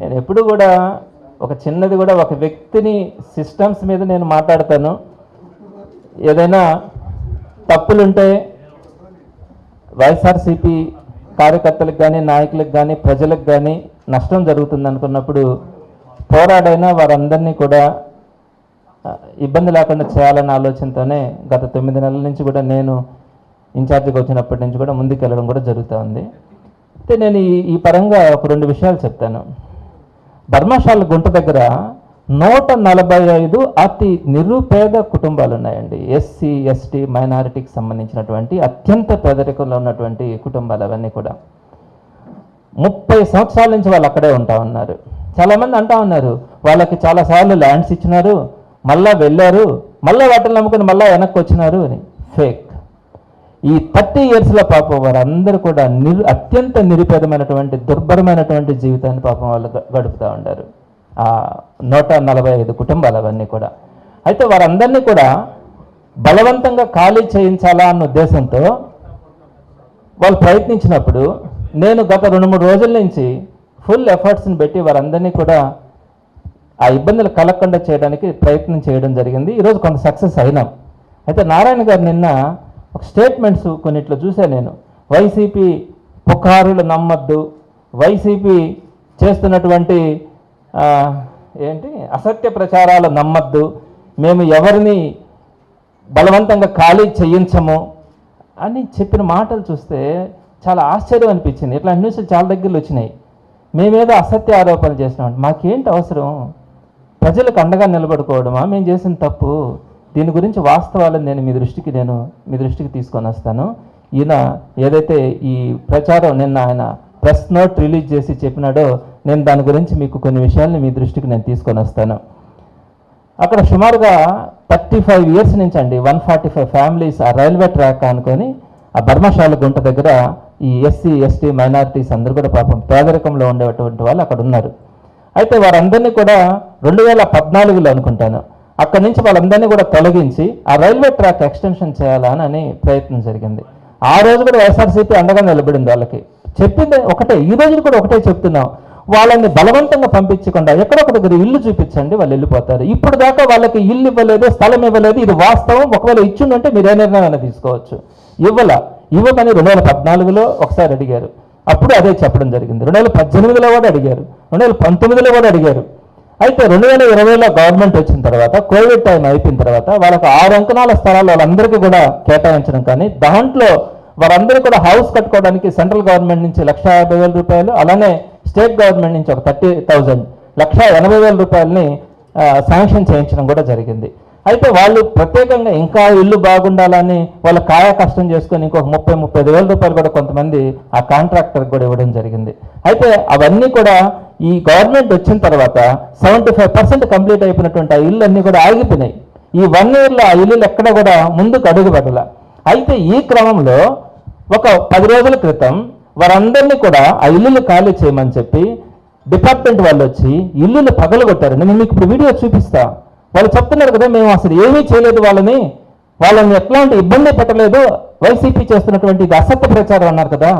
నేను ఎప్పుడు కూడా ఒక చిన్నది కూడా ఒక వ్యక్తిని సిస్టమ్స్ మీద నేను మాట్లాడతాను. ఏదైనా తప్పులుంటే వైఎస్ఆర్సీపీ కార్యకర్తలకు కానీ నాయకులకు కానీ ప్రజలకు కానీ నష్టం జరుగుతుంది అనుకున్నప్పుడు పోరాడైనా వారందరినీ కూడా ఇబ్బంది లేకుండా చేయాలన్న ఆలోచనతోనే గత తొమ్మిది నెలల నుంచి కూడా నేను ఇన్ఛార్జిగా వచ్చినప్పటి నుంచి కూడా ముందుకెళ్ళడం కూడా జరుగుతూ ఉంది. అయితే నేను ఈ పరంగా ఒక రెండు విషయాలు చెప్తాను. ధర్మశాల గుంట దగ్గర నూట నలభై ఐదు అతి నిరుపేద కుటుంబాలు ఉన్నాయండి. ఎస్సీ ఎస్టీ మైనారిటీకి సంబంధించినటువంటి అత్యంత పేదరికంలో ఉన్నటువంటి కుటుంబాలు అవన్నీ కూడా. ముప్పై సంవత్సరాల నుంచి వాళ్ళు అక్కడే ఉంటా ఉన్నారు. చాలామంది అంటా ఉన్నారు వాళ్ళకి చాలాసార్లు ల్యాండ్స్ ఇచ్చినారు మళ్ళా వెళ్ళారు మళ్ళీ వాటిని నమ్ముకుని మళ్ళీ వెనక్కి వచ్చినారు అని. ఫేక్ ఈ థర్టీ ఇయర్స్లో పాపం వారందరూ కూడా నిరు అత్యంత నిరుపేదమైనటువంటి దుర్భరమైనటువంటి జీవితాన్ని పాపం వాళ్ళు గడుపుతూ ఉంటారు ఆ నూట నలభై ఐదు కుటుంబాలు అవన్నీ కూడా. అయితే వారందరినీ కూడా బలవంతంగా ఖాళీ చేయించాలా అన్న ఉద్దేశంతో వాళ్ళు ప్రయత్నించినప్పుడు నేను గత రెండు మూడు రోజుల నుంచి ఫుల్ ఎఫర్ట్స్ని పెట్టి వారందరినీ కూడా ఆ ఇబ్బందులు కలగకుండా చేయడానికి ప్రయత్నం చేయడం జరిగింది. ఈరోజు కొంత సక్సెస్ అయినాం. అయితే నారాయణ గారు నిన్న ఒక స్టేట్మెంట్స్ కొన్నిట్లో చూశాను నేను. వైసీపీ పుకారులు నమ్మద్దు. వైసీపీ చేస్తున్నటువంటి ఏంటి? అసత్య ప్రచారాలు నమ్మద్దు. మేము ఎవరిని బలవంతంగా ఖాళీ చేయించము అని చెప్పిన మాటలు చూస్తే చాలా ఆశ్చర్యం అనిపించింది. ఇట్లాంటి న్యూస్లు చాలా దగ్గరలో వచ్చినాయి. మేమేదో అసత్య ఆరోపణలు చేసినాం మాకేంటి అవసరం? ప్రజలకు అండగా నిలబడుకోవడమా? మేము చేసిన తప్పు. దీని గురించి వాస్తవాలను నేను మీ దృష్టికి నేను మీ దృష్టికి తీసుకొని వస్తాను. ఈయన ఏదైతే ఈ ప్రచారం నిన్న ఆయన ప్రెస్ నోట్ రిలీజ్ చేసి చెప్పినాడో నేను దాని గురించి మీకు కొన్ని విషయాల్ని మీ దృష్టికి నేను తీసుకొని వస్తాను. అక్కడ సుమారుగా థర్టీ ఫైవ్ ఇయర్స్ నుంచి అండి వన్ ఫార్టీ ఫైవ్ ఫ్యామిలీస్ ఆ రైల్వే ట్రాక్ అనుకొని ఆ బర్మశాల గుంట దగ్గర ఈ ఎస్సీ ఎస్టీ మైనారిటీస్ అందరూ కూడా పాపం పేదరికంలో ఉండేటువంటి వాళ్ళు అక్కడ ఉన్నారు. అయితే వారందరినీ కూడా రెండు వేల పద్నాలుగులో అనుకుంటాను. అక్కడి నుంచి వాళ్ళందరినీ కూడా తొలగించి ఆ రైల్వే ట్రాక్ ఎక్స్టెన్షన్ చేయాలని అని ప్రయత్నం జరిగింది. ఆ రోజు కూడా వైఎస్ఆర్సీపీ అండగా నిలబడింది వాళ్ళకి. చెప్పింది ఒకటే ఈ రోజు కూడా ఒకటే చెప్తున్నాం. వాళ్ళని బలవంతంగా పంపించకుండా ఎక్కడొక దగ్గర ఇల్లు చూపించండి వాళ్ళు వెళ్ళిపోతారు. ఇప్పుడు దాకా వాళ్ళకి ఇల్లు ఇవ్వలేదు స్థలం ఇవ్వలేదు ఇది వాస్తవం ఒకవేళ ఇచ్చిందంటే మీరు ఏ నిర్ణయం తీసుకోవచ్చు. ఇవ్వాల ఇవ్వమని రెండు వేల పద్నాలుగులో ఒకసారి అడిగారు. అప్పుడు అదే చెప్పడం జరిగింది. రెండు వేల పద్దెనిమిదిలో కూడా అడిగారు. రెండు వేల పంతొమ్మిదిలో కూడా అడిగారు. అయితే రెండు వేల ఇరవైలో గవర్నమెంట్ వచ్చిన తర్వాత కోవిడ్ టైం అయిపోయిన తర్వాత వాళ్ళకు ఆరు అంకణాల స్థలాలు వాళ్ళందరికీ కూడా కేటాయించడం కానీ దాంట్లో వారందరూ కూడా హౌస్ కట్టుకోవడానికి సెంట్రల్ గవర్నమెంట్ నుంచి లక్ష యాభై వేల రూపాయలు అలానే స్టేట్ గవర్నమెంట్ నుంచి ఒక థర్టీ థౌజండ్ లక్ష ఎనభై వేల రూపాయలని శాంక్షన్ చేయించడం కూడా జరిగింది. అయితే వాళ్ళు ప్రత్యేకంగా ఇంకా ఇల్లు బాగుండాలని వాళ్ళ కాయ కష్టం చేసుకొని ఇంకొక ముప్పై ముప్పై ఐదు వేల రూపాయలు కూడా కొంతమంది ఆ కాంట్రాక్టర్కి కూడా ఇవ్వడం జరిగింది. అయితే అవన్నీ కూడా ఈ గవర్నమెంట్ వచ్చిన తర్వాత సెవెంటీ ఫైవ్ పర్సెంట్ కంప్లీట్ అయిపోయినటువంటి ఆ ఇల్లు అన్నీ కూడా ఆగిపోయినాయి. ఈ వన్ ఇయర్లో ఆ ఇల్లులు ఎక్కడ కూడా ముందుకు అడుగు పెట్టాల అయితే ఈ క్రమంలో ఒక పది రోజుల క్రితం వారందరినీ కూడా ఆ ఇల్లులు ఖాళీ చేయమని చెప్పి డిపార్ట్మెంట్ వాళ్ళు వచ్చి ఇల్లులు పగలగొట్టారు నేను మీకు ఇప్పుడు వీడియో చూపిస్తాను వాళ్ళు చెప్తున్నారు కదా మేము అసలు ఏమీ చేయలేదు వాళ్ళని. వాళ్ళని ఎట్లాంటి ఇబ్బంది పెట్టలేదు వైసీపీ చేస్తున్నటువంటి ఇది అసత్య ప్రచారం అన్నారు కదా.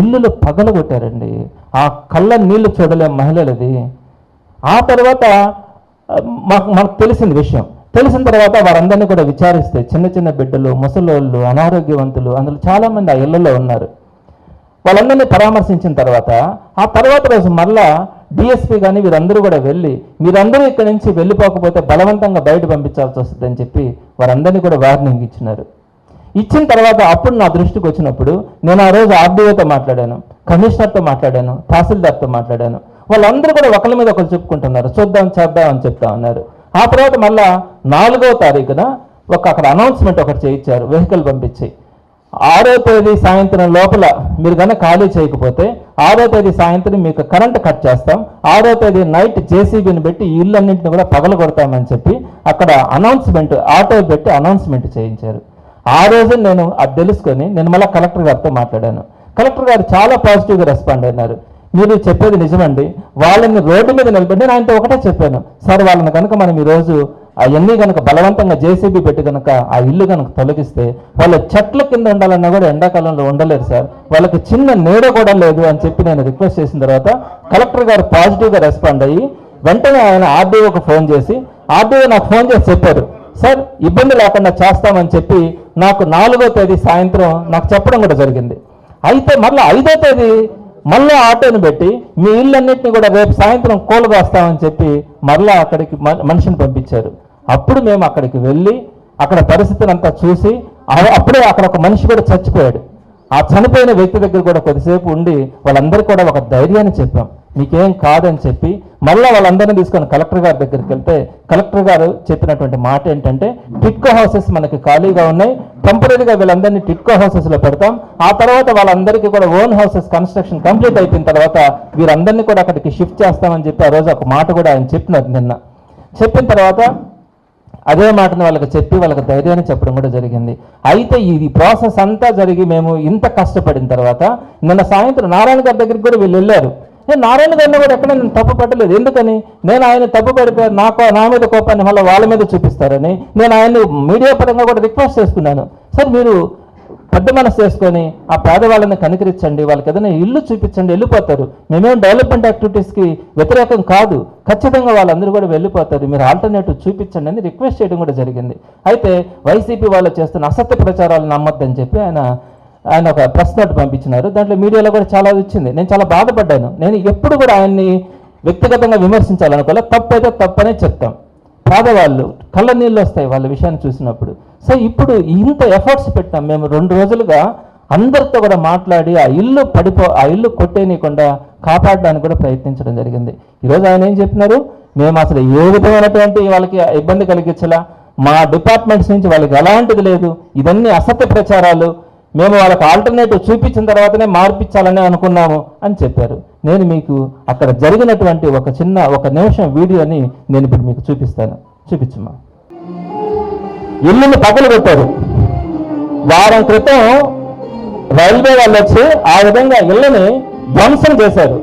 ఇల్లులు పగలగొట్టారండి. ఆ కళ్ళ నీళ్ళు చూడలేం మహిళలది. ఆ తర్వాత మాకు మనకు తెలిసింది విషయం. తెలిసిన తర్వాత వారందరినీ కూడా విచారిస్తే చిన్న చిన్న బిడ్డలు ముసలోళ్ళు అనారోగ్యవంతులు అందులో చాలామంది ఆ ఇళ్ళలో ఉన్నారు. వాళ్ళందరినీ పరామర్శించిన తర్వాత ఆ తర్వాత రోజు మళ్ళా డిఎస్పీ కానీ వీరందరూ కూడా వెళ్ళి మీరందరూ ఇక్కడి నుంచి వెళ్ళిపోకపోతే బలవంతంగా బయట పంపించాల్సి వస్తుందని చెప్పి వారందరినీ కూడా వార్నింగ్ ఇచ్చినారు. ఇచ్చిన తర్వాత అప్పుడు నా దృష్టికి వచ్చినప్పుడు నేను ఆ రోజు ఆర్డీఓతో మాట్లాడాను కమిషనర్తో మాట్లాడాను తహసీల్దార్తో మాట్లాడాను. వాళ్ళందరూ కూడా ఒకరి మీద ఒకరు చెప్పుకుంటున్నారు చూద్దాం చేద్దాం అని చెప్తా ఉన్నారు. ఆ తర్వాత మళ్ళా నాలుగో తారీఖున ఒక అక్కడ అనౌన్స్మెంట్ ఒకటి చేయించారు వెహికల్ పంపించి. ఆరో తేదీ సాయంత్రం లోపల మీరు కనుక ఖాళీ చేయకపోతే ఆరో తేదీ సాయంత్రం మీకు కరెంట్ కట్ చేస్తాం. ఆరో తేదీ నైట్ జేసీబీని పెట్టి ఇళ్ళన్నింటిని కూడా పగల కొడతామని చెప్పి అక్కడ అనౌన్స్మెంట్ ఆటో పెట్టి అనౌన్స్మెంట్ చేయించారు. ఆ రోజు నేను అది తెలుసుకొని నేను మళ్ళీ కలెక్టర్ గారితో మాట్లాడాను. కలెక్టర్ గారు చాలా పాజిటివ్గా రెస్పాండ్ అయినారు మీరు చెప్పేది నిజమండి. వాళ్ళని రోడ్డు మీద నిలబడి నేను ఆయనతో ఒకటే చెప్పాను. సార్ వాళ్ళని కనుక మనం ఈరోజు అవన్నీ కనుక బలవంతంగా జేసీబీ పెట్టి కనుక ఆ ఇల్లు కనుక తొలగిస్తే వాళ్ళ చెట్ల కింద ఉండాలన్నా కూడా ఎండాకాలంలో ఉండలేరు సార్. వాళ్ళకి చిన్న నీడ కూడా లేదు అని చెప్పి నేను రిక్వెస్ట్ చేసిన తర్వాత కలెక్టర్ గారు పాజిటివ్గా రెస్పాండ్ అయ్యి వెంటనే ఆయన ఆర్డీఓకి ఫోన్ చేసి ఆర్డీఓ నాకు ఫోన్ చేసి చెప్పారు. సార్ ఇబ్బంది లేకుండా చేస్తామని చెప్పి నాకు నాలుగో తేదీ సాయంత్రం నాకు చెప్పడం కూడా జరిగింది. అయితే మళ్ళీ ఐదో తేదీ మళ్ళీ ఆటోని పెట్టి మీ ఇళ్ళన్నింటినీ కూడా రేపు సాయంత్రం కూలదోస్తామని చెప్పి మళ్ళీ అక్కడికి మ- మనిషిని పంపించారు. అప్పుడు మేము అక్కడికి వెళ్ళి అక్కడ పరిస్థితులంతా అంతా చూసి అప్పుడే అక్కడ ఒక మనిషి కూడా చచ్చిపోయాడు. ఆ చనిపోయిన వ్యక్తి దగ్గర కూడా కొద్దిసేపు ఉండి వాళ్ళందరికీ కూడా ఒక ధైర్యాన్ని చెప్పాం. మీకేం కాదని చెప్పి మళ్ళీ వాళ్ళందరినీ తీసుకొని కలెక్టర్ గారి దగ్గరికి వెళ్తే కలెక్టర్ గారు చెప్పినటువంటి మాట ఏంటంటే టిట్కో హౌసెస్ మనకి ఖాళీగా ఉన్నాయి. టెంపరీగా వీళ్ళందరినీ టిట్కో హౌసెస్లో పెడతాం. ఆ తర్వాత వాళ్ళందరికీ కూడా ఓన్ హౌసెస్ కన్స్ట్రక్షన్ కంప్లీట్ అయిపోయిన తర్వాత వీరందరినీ కూడా అక్కడికి షిఫ్ట్ చేస్తామని చెప్పి ఆ రోజు ఒక మాట కూడా ఆయన చెప్పినారు నిన్న. చెప్పిన తర్వాత అదే మాటను వాళ్ళకి చెప్పి వాళ్ళకి ధైర్యాన్ని చెప్పడం కూడా జరిగింది. అయితే ఇది ప్రాసెస్ అంతా జరిగి మేము ఇంత కష్టపడిన తర్వాత నిన్న సాయంత్రం నారాయణ గారి దగ్గరికి కూడా వీళ్ళు వెళ్ళారు. నేను నారాయణ గారిని కూడా ఎక్కడ నేను తప్పు పట్టలేదు. ఎందుకని? నేను ఆయన తప్పు పడితే నాకు నా మీద కోపాన్ని మళ్ళీ వాళ్ళ మీద చూపిస్తారని నేను ఆయన్ని మీడియా పరంగా కూడా రిక్వెస్ట్ చేసుకున్నాను. సార్ మీరు పెద్ద మనసు చేసుకొని ఆ పేదవాళ్ళని కనికరించండి వాళ్ళకి ఏదైనా ఇల్లు చూపించండి వెళ్ళిపోతారు. మేమేం డెవలప్మెంట్ యాక్టివిటీస్కి వ్యతిరేకం కాదు. ఖచ్చితంగా వాళ్ళందరూ కూడా వెళ్ళిపోతారు. మీరు ఆల్టర్నేటివ్ చూపించండి అని రిక్వెస్ట్ చేయడం కూడా జరిగింది. అయితే వైసీపీ వాళ్ళు చేస్తున్న అసత్య ప్రచారాలు నమ్మొద్దని చెప్పి ఆయన ఆయన ఒక ప్రెస్ నోట్ పంపించినారు. దాంట్లో మీడియాలో కూడా చాలా వచ్చింది. నేను చాలా బాధపడ్డాను. నేను ఎప్పుడు కూడా ఆయన్ని వ్యక్తిగతంగా విమర్శించాలనుకోలే. తప్పు అయితే తప్పనే చెప్తాం. పేదవాళ్ళు కళ్ళ నీళ్ళు వస్తాయి వాళ్ళ విషయాన్ని చూసినప్పుడు. సో ఇప్పుడు ఇంత ఎఫర్ట్స్ పెట్టాం. మేము రెండు రోజులుగా అందరితో కూడా మాట్లాడి ఆ ఇల్లు పడిపో ఆ ఇల్లు కొట్టేయకుండా కాపాడడానికి కూడా ప్రయత్నించడం జరిగింది. ఈరోజు ఆయన ఏం చెప్పినారు? మేము అసలు ఏ విధమైనటువంటి వాళ్ళకి ఇబ్బంది కలిగించలా? మా డిపార్ట్మెంట్స్ నుంచి వాళ్ళకి ఎలాంటిది లేదు? ఇవన్నీ అసత్య ప్రచారాలు. మేము వాళ్ళకి ఆల్టర్నేటివ్ చూపించిన తర్వాతనే మార్పించాలని అనుకున్నాము అని చెప్పారు. నేను మీకు అక్కడ జరిగినటువంటి ఒక చిన్న ఒక నిమిషం వీడియోని నేను ఇప్పుడు మీకు చూపిస్తాను. చూపించమ్మా ఇల్లుని పగలు పెట్టారు వారం క్రితం రైల్వే వాళ్ళు వచ్చి ఆ విధంగా ఇళ్ళని ధ్వంసం చేశారు.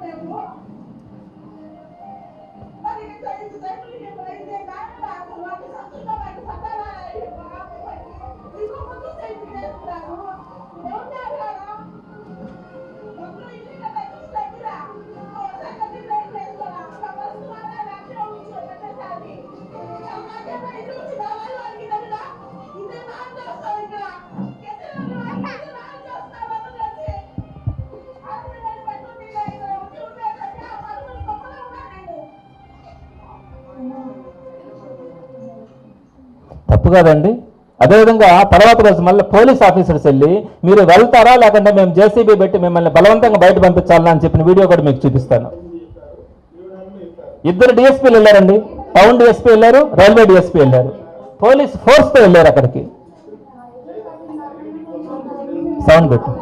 Thank you. తప్పు కాదండి. అదేవిధంగా తర్వాత రోజు మళ్ళీ పోలీస్ ఆఫీసర్స్ వెళ్ళి మీరు వెళ్తారా? లేకుంటే మేము జేసీబీ పెట్టి మిమ్మల్ని బలవంతంగా బయట పంపించాలా? అని చెప్పిన వీడియో కూడా మీకు చూపిస్తాను. ఇద్దరు డిఎస్పీలు వెళ్ళారండి. టౌన్ డిఎస్పీ వెళ్ళారు రైల్వే డిఎస్పీ వెళ్ళారు. పోలీస్ ఫోర్స్తో వెళ్ళారు అక్కడికి. సౌండ్ పెట్టు.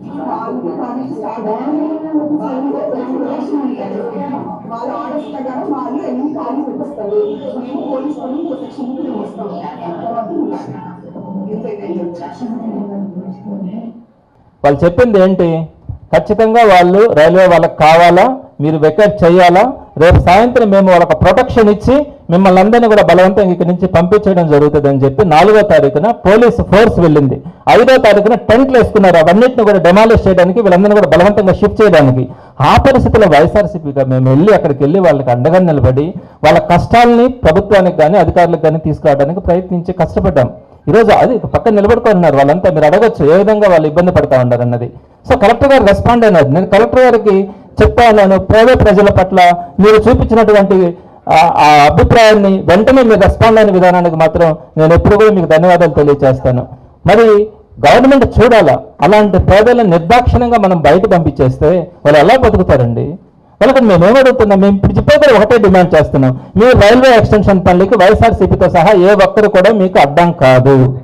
ఆర్డర్స్ ప్రకారం వాళ్ళు ఎన్ని ఖాళీ చూపిస్తారు మేము పోలీస్ వాళ్ళని ప్రొటెక్షన్ వాళ్ళు చెప్పింది ఏంటి? ఖచ్చితంగా వాళ్ళు రైల్వే వాళ్ళకి కావాలా? మీరు వెకేట్ చేయాలా? రేపు సాయంత్రం మేము వాళ్ళకి ప్రొటెక్షన్ ఇచ్చి మిమ్మల్ని అందరినీ కూడా బలవంతంగా ఇక్కడి నుంచి పంపించడం జరుగుతుంది అని చెప్పి నాలుగో తారీఖున పోలీసు ఫోర్స్ వెళ్ళింది. ఐదో తారీఖున టెంట్లు వేసుకున్నారు. అవన్నిటిని కూడా డెమాలిష్ చేయడానికి వీళ్ళందరినీ కూడా బలవంతంగా షిఫ్ట్ చేయడానికి. ఆ పరిస్థితిలో వైఎస్ఆర్సీపీగా మేము వెళ్ళి అక్కడికి వెళ్ళి వాళ్ళకి అండగా నిలబడి వాళ్ళ కష్టాలని ప్రభుత్వానికి కానీ అధికారులకు కానీ తీసుకురావడానికి ప్రయత్నించి కష్టపడ్డాం. ఈరోజు అది పక్కన నిలబడుకొని ఉన్నారు. వాళ్ళంతా మీరు అడగచ్చు ఏ విధంగా వాళ్ళు ఇబ్బంది పడతా ఉన్నారు అన్నది. సో కలెక్టర్ గారు రెస్పాండ్ అయినారు. నేను కలెక్టర్ గారికి చెప్తా ఉన్నాను పేద ప్రజల పట్ల మీరు చూపించినటువంటి ఆ- అభిప్రాయాన్ని వెంటనే మీరు రెస్పాండ్ అయిన విధానానికి మాత్రం నేను ఎప్పుడు కూడా మీకు ధన్యవాదాలు తెలియజేస్తాను మరి గవర్నమెంట్ చూడాలా? అలాంటి పేదలను నిర్దాక్షిణ్యంగా మనం బయట పంపించేస్తే వాళ్ళు ఎలా బతుకుతారండి? వాళ్ళకి మేము ఏమడుగుతున్నాం మేము ఇప్పుడు ఒకటే డిమాండ్ చేస్తున్నాం. మీరు రైల్వే ఎక్స్టెన్షన్ పనులకి వైఎస్ఆర్సీపీతో సహా ఏ ఒక్కరు కూడా మీకు అడ్డం కాదు.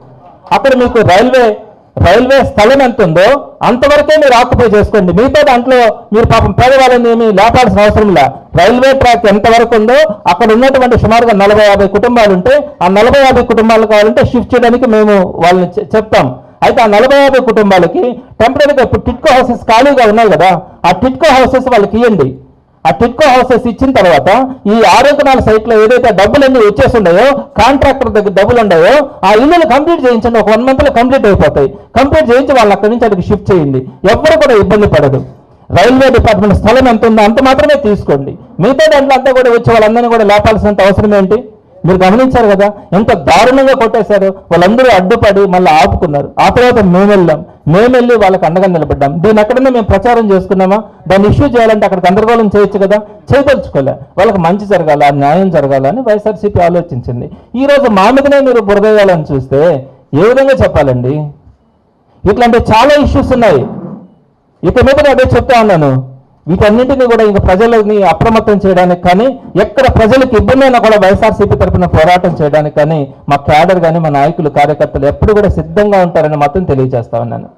అక్కడ మీకు రైల్వే రైల్వే స్థలం ఎంత ఉందో అంతవరకే మీరు ఆక్యుపై చేసుకోండి. మిగతా దాంట్లో మీరు పాపం పేదవాళ్ళని ఏమి లేపాల్సిన అవసరం లే. రైల్వే ట్రాక్ ఎంతవరకు ఉందో అక్కడ ఉన్నటువంటి సుమారుగా నలభై యాభై కుటుంబాలు ఉంటే ఆ నలభై యాభై కుటుంబాలు కావాలంటే షిఫ్ట్ చేయడానికి మేము వాళ్ళని చె- చెప్తాం. అయితే ఆ నలభై యాభై కుటుంబాలకి టెంపరీగా ఇప్పుడు టిట్కో హౌసెస్ ఖాళీగా ఉన్నాయి కదా ఆ టిట్కో హౌసెస్ వాళ్ళకి ఇవ్వండి ఆ టిట్కో హౌసెస్ ఇచ్చిన తర్వాత ఈ ఆరోగ్యనాల సైట్ సైట్లో ఏదైతే డబ్బులన్నీ వచ్చేసి కాంట్రాక్టర్ దగ్గర డబ్బులు ఉన్నాయో ఆ ఇల్లులు కంప్లీట్ చేయించండి. ఒక వన్ మంత్లో కంప్లీట్ అయిపోతాయి. కంప్లీట్ చేయించి వాళ్ళు అక్కడి నుంచి అక్కడికి షిఫ్ట్ చేయండి. ఎవ్వరు కూడా ఇబ్బంది పడదు రైల్వే డిపార్ట్మెంట్ స్థలం ఎంత ఉందో అంత మాత్రమే తీసుకోండి. మిగతా దాంట్లో అంతా కూడా వచ్చి వాళ్ళందరినీ కూడా లేపాల్సినంత అవసరం ఏంటి? మీరు గమనించారు కదా ఎంత దారుణంగా కొట్టేశారు. వాళ్ళందరూ అడ్డుపడి మళ్ళీ ఆపుకున్నారు. ఆ తర్వాత మేము వెళ్ళాం. మేము వెళ్ళి వాళ్ళకి అండగా నిలబడ్డాం. దీన్ని ఎక్కడన్నా మేము ప్రచారం చేసుకున్నామా? దాన్ని ఇష్యూ చేయాలంటే అక్కడ గందరగోళం చేయొచ్చు కదా? చేయదలుచుకోలే వాళ్ళకి మంచి జరగాల? న్యాయం జరగాల అని వైఎస్ఆర్సీపీ ఆలోచించింది. ఈ రోజు మా మీదనే మీరు బురదేయాలని చూస్తే ఏ విధంగా చెప్పాలండి? ఇట్లాంటి చాలా ఇష్యూస్ ఉన్నాయి. ఇక మీద అదే చెప్తా ఉన్నాను. వీటన్నింటినీ కూడా ఇంకా ప్రజలని అప్రమత్తం చేయడానికి కానీ ఎక్కడ ప్రజలకు ఇబ్బందైనా కూడా వైఎస్ఆర్సీపీ తరఫున పోరాటం చేయడానికి కానీ మా క్యాడర్ కానీ మా నాయకులు కార్యకర్తలు ఎప్పుడు కూడా సిద్ధంగా ఉంటారని మాత్రం తెలియజేస్తా ఉన్నాను.